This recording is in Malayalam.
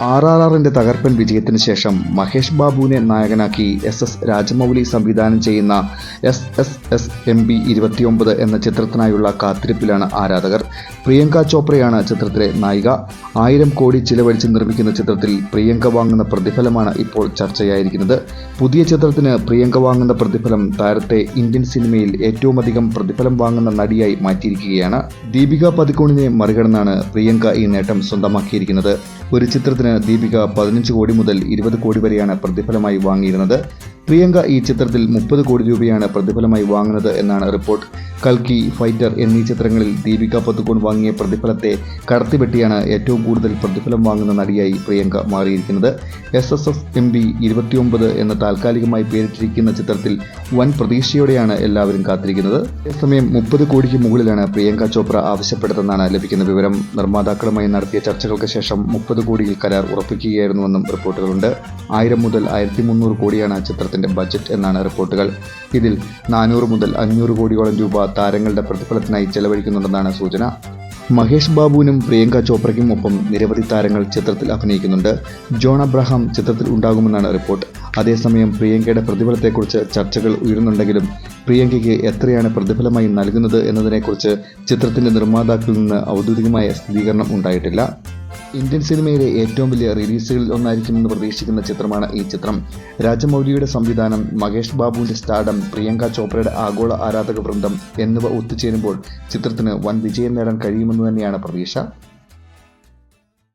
ആർ ആർ ആറിന്റെ തകർപ്പൻ വിജയത്തിന് ശേഷം മഹേഷ് ബാബുവിനെ നായകനാക്കി എസ് എസ് രാജമൗലി സംവിധാനം ചെയ്യുന്ന S S S M B ഇരുപത്തിയൊമ്പത് എന്ന ചിത്രത്തിനായുള്ള കാത്തിരിപ്പിലാണ് ആരാധകർ. പ്രിയങ്ക ചോപ്രയാണ് ചിത്രത്തിലെ നായിക. ആയിരം കോടി ചിലവഴിച്ച് നിർമ്മിക്കുന്ന ചിത്രത്തിൽ പ്രിയങ്ക വാങ്ങുന്ന പ്രതിഫലമാണ് ഇപ്പോൾ ചർച്ചയായിരിക്കുന്നത്. പുതിയ ചിത്രത്തിന് പ്രിയങ്ക വാങ്ങുന്ന പ്രതിഫലം താരത്തെ ഇന്ത്യൻ സിനിമയിൽ ഏറ്റവും അധികം പ്രതിഫലം വാങ്ങുന്ന നടിയായി മാറ്റിയിരിക്കുകയാണ്. ദീപിക പതിക്കോണിനെ മറികടന്നാണ് പ്രിയങ്ക ഈ നേട്ടം സ്വന്തമാക്കിയിരിക്കുന്നത്. ഒരു ചിത്രത്തിന് ദീപിക പതിനഞ്ച് കോടി മുതൽ ഇരുപത് കോടി വരെയാണ് പ്രതിഫലമായി വാങ്ങിയിരുന്നത്. പ്രിയങ്ക ഈ ചിത്രത്തിൽ മുപ്പത് കോടി രൂപയാണ് പ്രതിഫലമായി വാങ്ങുന്നത് എന്നാണ് റിപ്പോർട്ട്. കൽക്കി ഫൈറ്റർ എന്നീ ചിത്രങ്ങളിൽ ദീപിക പത്തുകോൺ വാങ്ങിയ പ്രതിഫലത്തെ കടത്തിവെട്ടിയാണ് ഏറ്റവും കൂടുതൽ പ്രതിഫലം വാങ്ങുന്ന നടിയായി പ്രിയങ്ക മാറിയിരിക്കുന്നത്. S S F M B ഇരുപത്തിയൊമ്പത് എന്ന താൽക്കാലികമായി പേരിട്ടിരിക്കുന്ന ചിത്രത്തിൽ വൻ പ്രതീക്ഷയോടെയാണ് എല്ലാവരും കാത്തിരിക്കുന്നത്. അതേസമയം മുപ്പത് കോടിക്ക് മുകളിലാണ് പ്രിയങ്ക ചോപ്ര ആവശ്യപ്പെട്ടതെന്നാണ് ലഭിക്കുന്ന വിവരം. നിർമ്മാതാക്കളുമായി നടത്തിയ ചർച്ചകൾക്ക് ശേഷം മുപ്പത് കോടിയിൽ കരാർ ഉറപ്പിക്കുകയായിരുന്നുവെന്നും റിപ്പോർട്ടുകളുണ്ട്. ആയിരം മുതൽ ആയിരത്തി കോടിയാണ് ചിത്രത്തിന്റെ ബജറ്റ് എന്നാണ് റിപ്പോർട്ടുകൾ. ഇതിൽ നാനൂറ് മുതൽ അഞ്ഞൂറ് കോടിയോളം രൂപ താരങ്ങളുടെ പ്രതിഫലത്തിനായി ചെലവഴിക്കുന്നുണ്ടെന്നാണ് സൂചന. മഹേഷ് ബാബുവിനും പ്രിയങ്ക ചോപ്രയ്ക്കും ഒപ്പം നിരവധി താരങ്ങൾ ചിത്രത്തിൽ അഭിനയിക്കുന്നുണ്ട്. ജോൺ അബ്രഹാം ചിത്രത്തിൽ ഉണ്ടാകുമെന്നാണ് റിപ്പോർട്ട്. അതേസമയം പ്രിയങ്കയുടെ പ്രതിഫലത്തെക്കുറിച്ച് ചർച്ചകൾ ഉയരുന്നുണ്ടെങ്കിലും പ്രിയങ്കയ്ക്ക് എത്രയാണ് പ്രതിഫലമായി നൽകുന്നത് എന്നതിനെക്കുറിച്ച് ചിത്രത്തിന്റെ നിർമ്മാതാക്കളിൽ നിന്ന് ഔദ്യോഗികമായ സ്ഥിരീകരണം ഉണ്ടായിട്ടില്ല. ഇന്ത്യൻ സിനിമയിലെ ഏറ്റവും വലിയ റിലീസുകളിൽ ഒന്നായിരിക്കുമെന്ന് പ്രതീക്ഷിക്കുന്ന ചിത്രമാണ് ഈ ചിത്രം. രാജമൗലിയുടെ സംവിധാനം മഹേഷ് ബാബുവിന്റെ സ്റ്റാഡം പ്രിയങ്ക ചോപ്രയുടെ ആഗോള ആരാധക വൃന്ദം എന്നിവ ഒത്തുചേരുമ്പോൾ ചിത്രത്തിന് വൻ വിജയം നേടാൻ കഴിയുമെന്ന് തന്നെയാണ് പ്രതീക്ഷ.